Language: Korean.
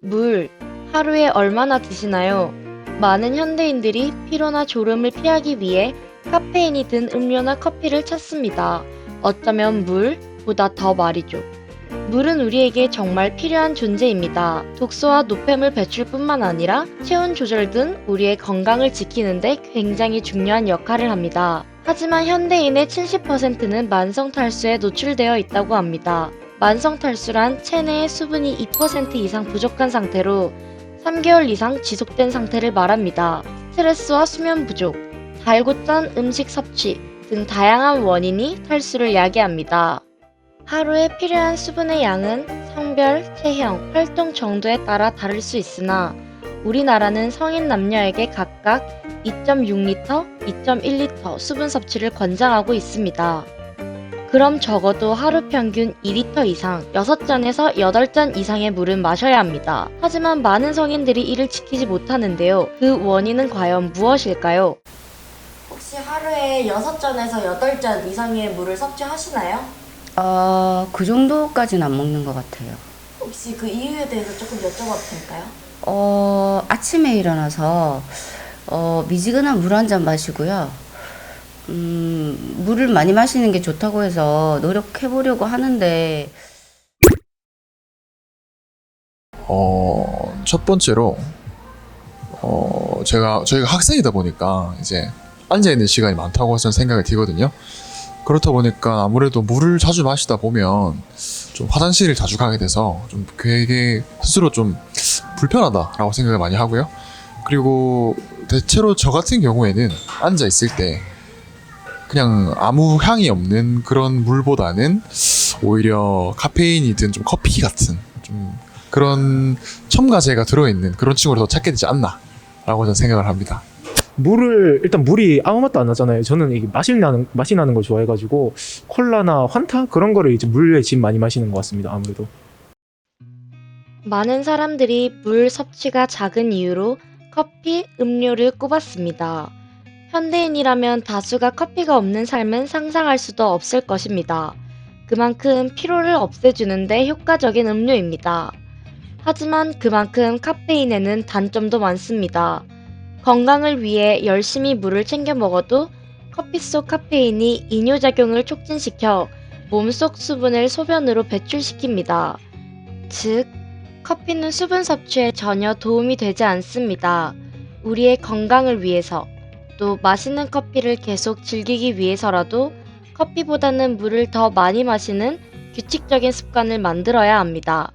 물, 하루에 얼마나 드시나요? 많은 현대인들이 피로나 졸음을 피하기 위해 카페인이 든 음료나 커피를 찾습니다. 어쩌면 물보다 더 말이죠. 물은 우리에게 정말 필요한 존재입니다. 독소와 노폐물 배출 뿐만 아니라 체온 조절 등 우리의 건강을 지키는데 굉장히 중요한 역할을 합니다. 하지만 현대인의 70%는 만성 탈수에 노출되어 있다고 합니다. 만성 탈수란 체내의 수분이 2% 이상 부족한 상태로 3개월 이상 지속된 상태를 말합니다. 스트레스와 수면 부족, 달고 짠 음식 섭취 등 다양한 원인이 탈수를 야기합니다. 하루에 필요한 수분의 양은 성별, 체형, 활동 정도에 따라 다를 수 있으나 우리나라는 성인 남녀에게 각각 2.6리터, 2.1리터 수분 섭취를 권장하고 있습니다. 그럼 적어도 하루 평균 2리터 이상, 6잔에서 8잔 이상의 물은 마셔야 합니다. 하지만 많은 성인들이 이를 지키지 못하는데요. 그 원인은 과연 무엇일까요? 혹시 하루에 6잔에서 8잔 이상의 물을 섭취하시나요? 어, 그 정도까지는 안 먹는 것 같아요. 혹시 그 이유에 대해서 조금 여쭤봐도 될까요? 어, 아침에 일어나서 어, 미지근한 물 한 잔 마시고요. 음, 물을 많이 마시는 게 좋다고 해서 노력해 보려고 하는데 어, 첫 번째로 어, 제가 저희가 학생이다 보니까 이제 앉아 있는 시간이 많다고 저는 생각이 들거든요. 그렇다 보니까 아무래도 물을 자주 마시다 보면 좀 화장실을 자주 가게 돼서 좀 되게 스스로 좀 불편하다라고 생각을 많이 하고요. 그리고 대체로 저 같은 경우에는 앉아 있을 때 그냥 아무 향이 없는 그런 물보다는 오히려 카페인이 든 좀 커피 같은 좀 그런 첨가제가 들어있는 그런 친구를 더 찾게 되지 않나라고 저는 생각을 합니다. 물을 일단 물이 아무 맛도 안 나잖아요. 저는 이게 맛이 나는 맛이 나는 걸 좋아해가지고 콜라나 환타 그런 거를 이제 물에 집 많이 마시는 것 같습니다. 아무래도. 많은 사람들이 물 섭취가 작은 이유로 커피, 음료를 꼽았습니다. 현대인이라면 다수가 커피가 없는 삶은 상상할 수도 없을 것입니다. 그만큼 피로를 없애주는데 효과적인 음료입니다. 하지만 그만큼 카페인에는 단점도 많습니다. 건강을 위해 열심히 물을 챙겨 먹어도 커피 속 카페인이 이뇨작용을 촉진시켜 몸 속 수분을 소변으로 배출시킵니다. 즉, 커피는 수분 섭취에 전혀 도움이 되지 않습니다. 우리의 건강을 위해서 또 맛있는 커피를 계속 즐기기 위해서라도 커피보다는 물을 더 많이 마시는 규칙적인 습관을 만들어야 합니다.